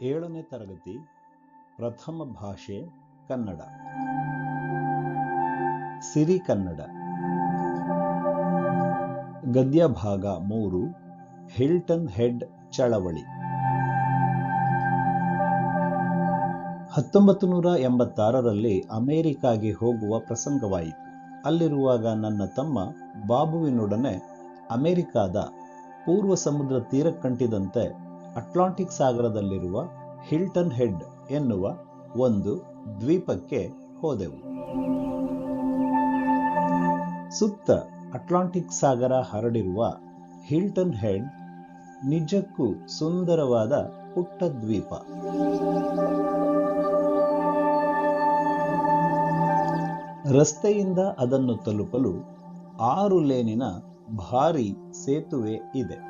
ಏಳನೇ ತರಗತಿ, ಪ್ರಥಮ ಭಾಷೆ, ಕನ್ನಡ. ಸಿರಿ ಕನ್ನಡ. ಗದ್ಯ ಭಾಗ ಮೂರು, ಹಿಲ್ಟನ್ ಹೆಡ್ ಚಳವಳಿ. ಹತ್ತೊಂಬತ್ತು ನೂರ ಎಂಬತ್ತಾರರಲ್ಲಿ ಅಮೆರಿಕಾಗೆ ಹೋಗುವ ಪ್ರಸಂಗವಾಯಿತು. ಅಲ್ಲಿರುವಾಗ ನನ್ನ ತಮ್ಮ ಬಾಬುವಿನೊಡನೆ ಅಮೆರಿಕಾದ ಪೂರ್ವ ಸಮುದ್ರ ತೀರಕ್ಕಂಟಿದಂತೆ ಅಟ್ಲಾಂಟಿಕ್ ಸಾಗರದಲ್ಲಿರುವ ಹಿಲ್ಟನ್ ಹೆಡ್ ಎನ್ನುವ ಒಂದು ದ್ವೀಪಕ್ಕೆ ಹೋದೆವು. ಸುತ್ತ ಅಟ್ಲಾಂಟಿಕ್ ಸಾಗರ ಹರಡಿರುವ ಹಿಲ್ಟನ್ ಹೆಡ್ ನಿಜಕ್ಕೂ ಸುಂದರವಾದ ಪುಟ್ಟ ದ್ವೀಪ. ರಸ್ತೆಯಿಂದ ಅದನ್ನು ತಲುಪಲು ಆರು ಲೇನಿನ ಭಾರಿ ಸೇತುವೆ ಇದೆ.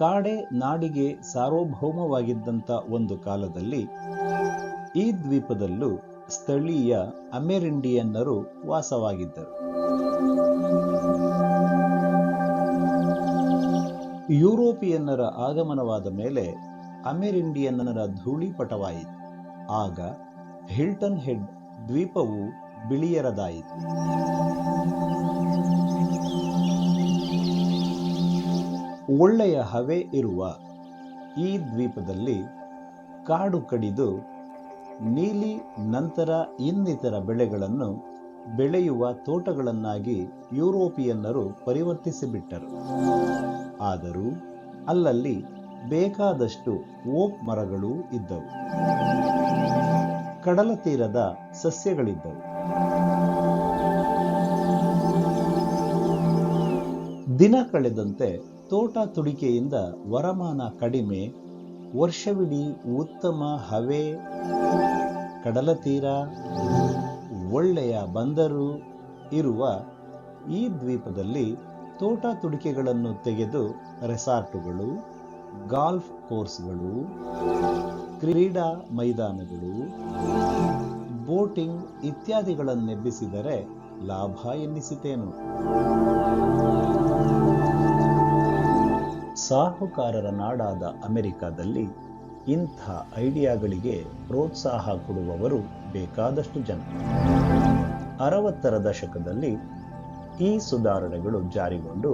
ಕಾಡೆ ನಾಡಿಗೆ ಸಾರ್ವಭೌಮವಾಗಿದ್ದಂಥ ಒಂದು ಕಾಲದಲ್ಲಿ ಈ ದ್ವೀಪದಲ್ಲೂ ಸ್ಥಳೀಯ ಅಮೆರಿಂಡಿಯನ್ನರು ವಾಸವಾಗಿದ್ದರು. ಯುರೋಪಿಯನ್ನರ ಆಗಮನವಾದ ಮೇಲೆ ಅಮೆರಿಂಡಿಯನ್ನರ ಧೂಳಿಪಟವಾಯಿತು. ಆಗ ಹಿಲ್ಟನ್ ಹೆಡ್ ದ್ವೀಪವು ಬಿಳಿಯರದಾಯಿತು. ಒಳ್ಳೆಯ ಹವೆ ಇರುವ ಈ ದ್ವೀಪದಲ್ಲಿ ಕಾಡು ಕಡಿದು ನೀಲಿ ನಂತರ ಇನ್ನಿತರ ಬೆಳೆಗಳನ್ನು ಬೆಳೆಯುವ ತೋಟಗಳನ್ನಾಗಿ ಯುರೋಪಿಯನ್ನರು ಪರಿವರ್ತಿಸಿಬಿಟ್ಟರು. ಆದರೂ ಅಲ್ಲಲ್ಲಿ ಬೇಕಾದಷ್ಟು ಓಕ್ ಮರಗಳೂ ಇದ್ದವು. ಕಡಲ ತೀರದ ಸಸ್ಯಗಳಿದ್ದವು. ದಿನ ಕಳೆದಂತೆ ತೋಟ ತುಡಿಕೆಯಿಂದ ವರಮಾನ ಕಡಿಮೆ, ವರ್ಷವಿಡೀ ಉತ್ತಮ ಹವೆ, ಕಡಲ ತೀರ, ಒಳ್ಳೆಯ ಬಂದರು ಇರುವ ಈ ದ್ವೀಪದಲ್ಲಿ ತೋಟ ತುಡಿಕೆಗಳನ್ನು ತೆಗೆದು ರೆಸಾರ್ಟುಗಳು, ಗಾಲ್ಫ್ ಕೋರ್ಸ್ಗಳು, ಕ್ರೀಡಾ ಮೈದಾನಗಳು, ಬೋಟಿಂಗ್ ಇತ್ಯಾದಿಗಳನ್ನೆಬ್ಬಿಸಿದರೆ ಲಾಭ ಎನ್ನಿಸಿತೇನು. ಸಾಹುಕಾರರ ನಾಡಾದ ಅಮೆರಿಕಾದಲ್ಲಿ ಇಂಥ ಐಡಿಯಾಗಳಿಗೆ ಪ್ರೋತ್ಸಾಹ ಕೊಡುವವರು ಬೇಕಾದಷ್ಟು ಜನ. ಅರವತ್ತರ ದಶಕದಲ್ಲಿ ಈ ಸುಧಾರಣೆಗಳು ಜಾರಿಗೊಂಡು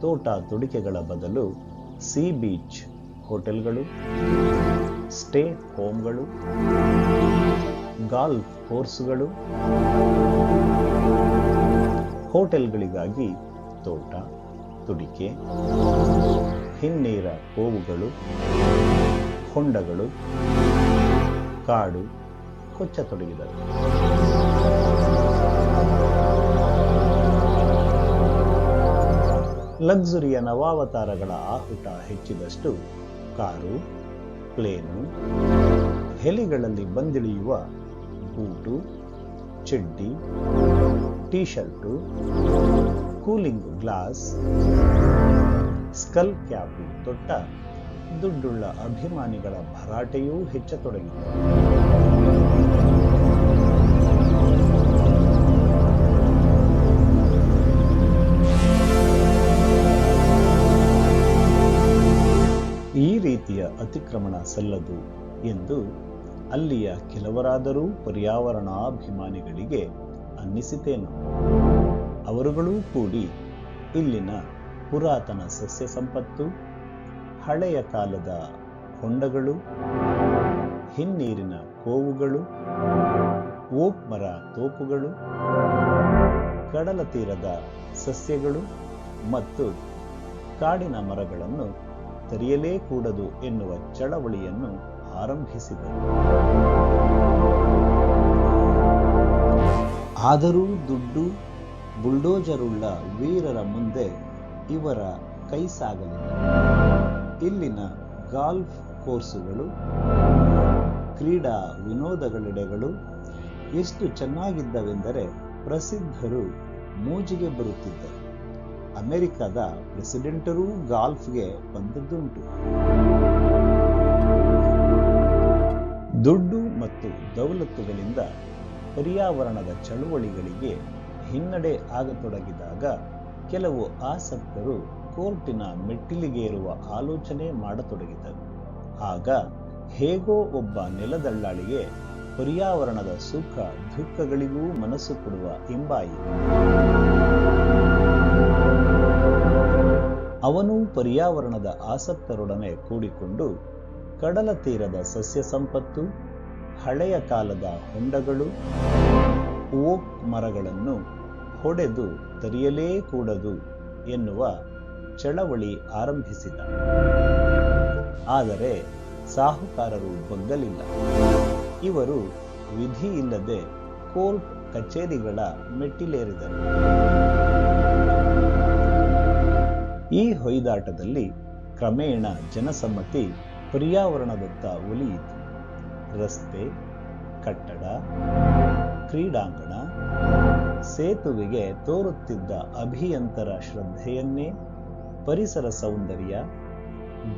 ತೋಟ ತುಡಿಕೆಗಳ ಬದಲು ಸಿ ಬೀಚ್ ಹೋಟೆಲ್ಗಳು, ಸ್ಟೇ ಹೋಮ್ಗಳು, ಗಾಲ್ಫ್ ಕೋರ್ಸ್ಗಳು, ಹೋಟೆಲ್ಗಳಿಗಾಗಿ ತೋಟ ತುಡಿಕೆ, ಹಿನ್ನೀರ ಕೋವುಗಳು ಹೊಂಡಗಳು, ಕಾಡು ಕೊಚ್ಚತೊಡಗಿದರು ಲಕ್ಸುರಿಯ ನವಾವತಾರಗಳ ಆಹುಟ ಹೆಚ್ಚಿದಷ್ಟು ಕಾರು, ಪ್ಲೇನು, ಹೆಲಿಗಳಲ್ಲಿ ಬಂದಿಳಿಯುವ ಬೂಟು, ಚಡ್ಡಿ, T shirt cooling glass skull cap ತೊಟ್ಟ ದುಡ್ಡುಳ್ಳ ಅಭಿಮಾನಿಗಳ ಭರಾಟೆಯೂ ಹೆಚ್ಚತೊಡಗಿತು ಈ ರೀತಿಯ ಅತಿಕ್ರಮಣ ಸಲ್ಲದು ಎಂದು ಅಲ್ಲಿಯ ಕೆಲವರಾದರೂ ಪರ್ಯಾವರಣಾಭಿಮಾನಿಗಳಿಗೆ ಅನ್ನಿಸಿತೇನು? ಅವರುಗಳೂ ಕೂಡಿ ಇಲ್ಲಿನ ಪುರಾತನ ಸಸ್ಯ ಸಂಪತ್ತು, ಹಳೆಯ ಕಾಲದ ಹೊಂಡಗಳು, ಹಿನ್ನೀರಿನ ಕೋವುಗಳು, ಓಕ್ ಮರ ತೋಪುಗಳು, ಕಡಲ ತೀರದ ಸಸ್ಯಗಳು ಮತ್ತು ಕಾಡಿನ ಮರಗಳನ್ನು ತೆರೆಯಲೇ ಕೂಡದು ಎನ್ನುವ ಚಳವಳಿಯನ್ನು ಆರಂಭಿಸಿದರು. ಆದರೂ ದುಡ್ಡು ಬುಲ್ಡೋಜರುಳ್ಳ ವೀರರ ಮುಂದೆ ಇವರ ಕೈ ಸಾಗಲಿದೆ. ಇಲ್ಲಿನ ಗಾಲ್ಫ್ ಕೋರ್ಸುಗಳು, ಕ್ರೀಡಾ ವಿನೋದಗಳೆಡೆಗಳು ಎಷ್ಟು ಚೆನ್ನಾಗಿದ್ದವೆಂದರೆ ಪ್ರಸಿದ್ಧರು ಮೂಜಿಗೆ ಬರುತ್ತಿದ್ದರು. ಅಮೆರಿಕದ ಪ್ರೆಸಿಡೆಂಟರೂ ಗಾಲ್ಫ್ಗೆ ಬಂದದ್ದುಂಟು. ದುಡ್ಡು ಮತ್ತು ದೌಲತ್ತುಗಳಿಂದ ಪರ್ಯಾವರಣದ ಚಳುವಳಿಗಳಿಗೆ ಹಿನ್ನಡೆ ಆಗತೊಡಗಿದಾಗ ಕೆಲವು ಆಸಕ್ತರು ಕೋರ್ಟಿನ ಮೆಟ್ಟಿಲಿಗೇರುವ ಆಲೋಚನೆ ಮಾಡತೊಡಗಿದರು. ಆಗ ಹೇಗೋ ಒಬ್ಬ ನೆಲದಳ್ಳಾಳಿಗೆ ಪರ್ಯಾವರಣದ ಸುಖ ದುಃಖಗಳಿಗೂ ಮನಸ್ಸು ಕೊಡುವ ಇಂಬಾಯಿ ಅವನು ಪರ್ಯಾವರಣದ ಆಸಕ್ತರೊಡನೆ ಕೂಡಿಕೊಂಡು ಕಡಲ ತೀರದ ಸಸ್ಯ ಸಂಪತ್ತು, ಹಳೆಯ ಕಾಲದ ಹೊಂಡಗಳು ಓಕ್ ಮರಗಳನ್ನು ಹೊಡೆದು ತರಿಯಲೇ ಕೂಡದು ಎನ್ನುವ ಚಳವಳಿ ಆರಂಭಿಸಿದ. ಆದರೆ ಸಾಹುಕಾರರು ಬಗ್ಗಲಿಲ್ಲ. ಇವರು ವಿಧಿ ಇಲ್ಲದೆ ಕೋರ್ಟ್ ಕಚೇರಿಗಳ ಮೆಟ್ಟಿಲೇರಿದರು. ಈ ಹೊಯ್ದಾಟದಲ್ಲಿ ಕ್ರಮೇಣ ಜನಸಮ್ಮತಿ, ಪರ್ಯಾವರಣದತ್ತ ಒಲಿಯಿತು. ರಸ್ತೆ ಕಟ್ಟಡ, ಕ್ರೀಡಾಂಗಣ, ಸೇತುವೆಗೆ ತೋರುತ್ತಿದ್ದ ಅಭಿಯಂತರ ಶ್ರದ್ಧೆಯನ್ನೇ, ಪರಿಸರ ಸೌಂದರ್ಯ,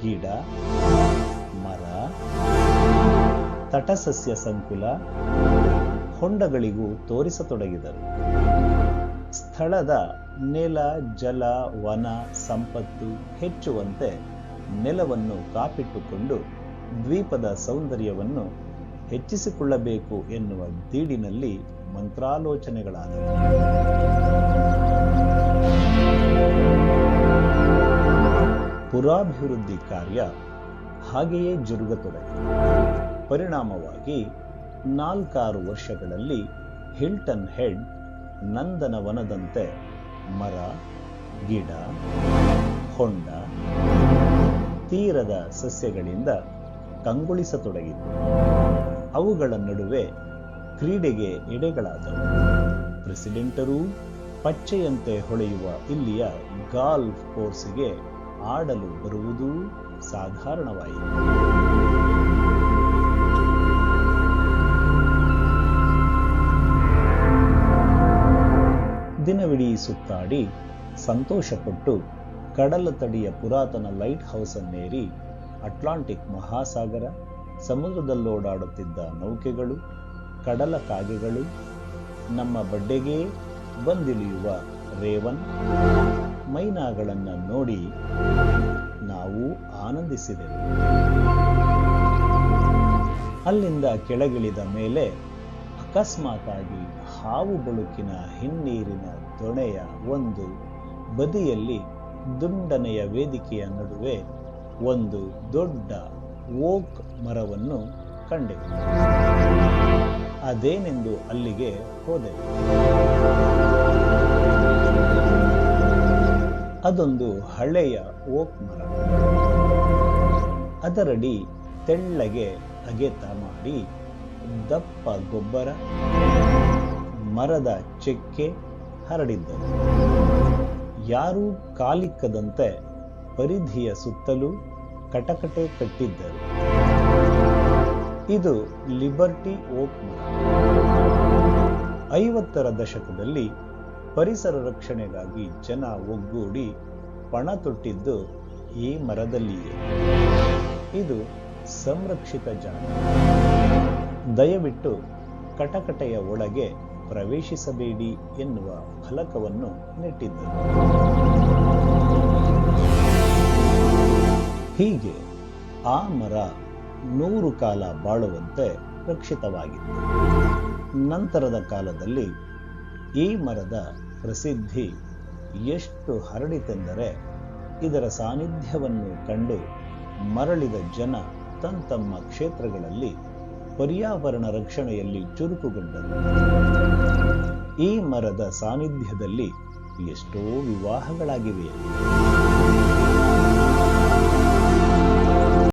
ಗಿಡ, ಮರ, ತಟಸಸ್ಯ ಸಂಕುಲ, ಹೊಂಡಗಳಿಗೂ ತೋರಿಸತೊಡಗಿದರು. ಸ್ಥಳದ ನೆಲ, ಜಲ, ವನ, ಸಂಪತ್ತು ಹೆಚ್ಚುವಂತೆ ನೆಲವನ್ನು ಕಾಪಿಟ್ಟುಕೊಂಡು ದ್ವೀಪದ ಸೌಂದರ್ಯವನ್ನು ಹೆಚ್ಚಿಸಿಕೊಳ್ಳಬೇಕು ಎನ್ನುವ ದೀಡಿನಲ್ಲಿ ಮಂತ್ರಾಲೋಚನೆಗಳಾದವು ಪುರಾಭಿವೃದ್ಧಿ ಕಾರ್ಯ ಹಾಗೆಯೇ ಜರುಗತೊಡಗಿತು ಪರಿಣಾಮವಾಗಿ ನಾಲ್ಕಾರು ವರ್ಷಗಳಲ್ಲಿ ಹಿಲ್ಟನ್ ಹೆಡ್ ನಂದನವನದಂತೆ ಮರ, ಗಿಡ, ಹೊಂಡ, ತೀರದ ಸಸ್ಯಗಳಿಂದ ಕಂಗೊಳಿಸತೊಡಗಿತು. ಅವುಗಳ ನಡುವೆ ಕ್ರೀಡೆಗೆ ಎಡೆಗಳಾದವು. ಪ್ರೆಸಿಡೆಂಟರೂ ಪಚ್ಚೆಯಂತೆ ಹೊಳೆಯುವ ಇಲ್ಲಿಯ ಗಾಲ್ಫ್ ಕೋರ್ಸ್ಗೆ ಆಡಲು ಬರುವುದೂ ಸಾಧಾರಣವಾಯಿತು. ದಿನವಿಡೀ ಸುತ್ತಾಡಿ ಸಂತೋಷಪಟ್ಟು ಕಡಲ ತಡಿಯ ಪುರಾತನ ಲೈಟ್ ಹೌಸನ್ನೇರಿ ಅಟ್ಲಾಂಟಿಕ್ ಮಹಾಸಾಗರ ಸಮುದ್ರದಲ್ಲೋಡಾಡುತ್ತಿದ್ದ ನೌಕೆಗಳು, ಕಡಲ ಕಾಗೆಗಳು, ನಮ್ಮ ಬಡ್ಡೆಗೆ ಬಂದಿಳಿಯುವ ರೇವನ್, ಮೈನಾಗಳನ್ನು ನೋಡಿ ನಾವು ಆನಂದಿಸಿದೆವು. ಅಲ್ಲಿಂದ ಕೆಳಗಿಳಿದ ಮೇಲೆ ಅಕಸ್ಮಾತಾಗಿ ಹಾವು ಬಳುಕಿನ ಹಿನ್ನೀರಿನ ದೊಣೆಯ ಒಂದು ಬದಿಯಲ್ಲಿ ದುಂಡನೆಯ ವೇದಿಕೆಯ ನಡುವೆ ಒಂದು ದೊಡ್ಡ ಓಕ್ ಮರವನ್ನು ಕಂಡೆವು. ಅದೇನೆಂದು ಅಲ್ಲಿಗೆ ಹೋದೆವು. ಅದೊಂದು ಹಳೆಯ ಓಕ್ ಮರ. ಅದರಡಿ ತೆಳ್ಳಗೆ ಅಗೆತ ಮಾಡಿ ದಪ್ಪ ಗೊಬ್ಬರ, ಮರದ ಚೆಕ್ಕೆ ಹರಡಿದ್ದರು ಯಾರೂ ಕಾಲಿಕ್ಕದಂತೆ ಪರಿಧಿಯ ಸುತ್ತಲೂ ಕಟಕಟೆ ಕಟ್ಟಿದ್ದರು. ಇದು ಲಿಬರ್ಟಿ ಓಕ್ ಐವತ್ತರ ದಶಕದಲ್ಲಿ ಪರಿಸರ ರಕ್ಷಣೆಗಾಗಿ ಜನ ಒಗ್ಗೂಡಿ ಪಣ ತೊಟ್ಟಿದ್ದು ಈ ಮರದಲ್ಲಿಯೇ. ಇದು ಸಂರಕ್ಷಿತ ಜಾಗ. ದಯವಿಟ್ಟು ಕಟಕಟೆಯ ಒಳಗೆ ಪ್ರವೇಶಿಸಬೇಡಿ ಎನ್ನುವ ಫಲಕವನ್ನು ನೆಟ್ಟಿದ್ದರು. ಆ ಮರ ನೂರು ಕಾಲ ಬಾಳುವಂತೆ ರಕ್ಷಿತವಾಗಿತ್ತು. ನಂತರದ ಕಾಲದಲ್ಲಿ ಈ ಮರದ ಪ್ರಸಿದ್ಧಿ ಎಷ್ಟು ಹರಡಿತೆಂದರೆ ಇದರ ಸಾನ್ನಿಧ್ಯವನ್ನು ಕಂಡು ಮರಳಿದ ಜನ ತಮ್ಮ ಕ್ಷೇತ್ರಗಳಲ್ಲಿ ಪರ್ಯಾವರಣ ರಕ್ಷಣೆಯಲ್ಲಿ ಚುರುಕುಗೊಂಡರು. ಈ ಮರದ ಸಾನ್ನಿಧ್ಯದಲ್ಲಿ ಎಷ್ಟೋ ವಿವಾಹಗಳಾಗಿವೆ.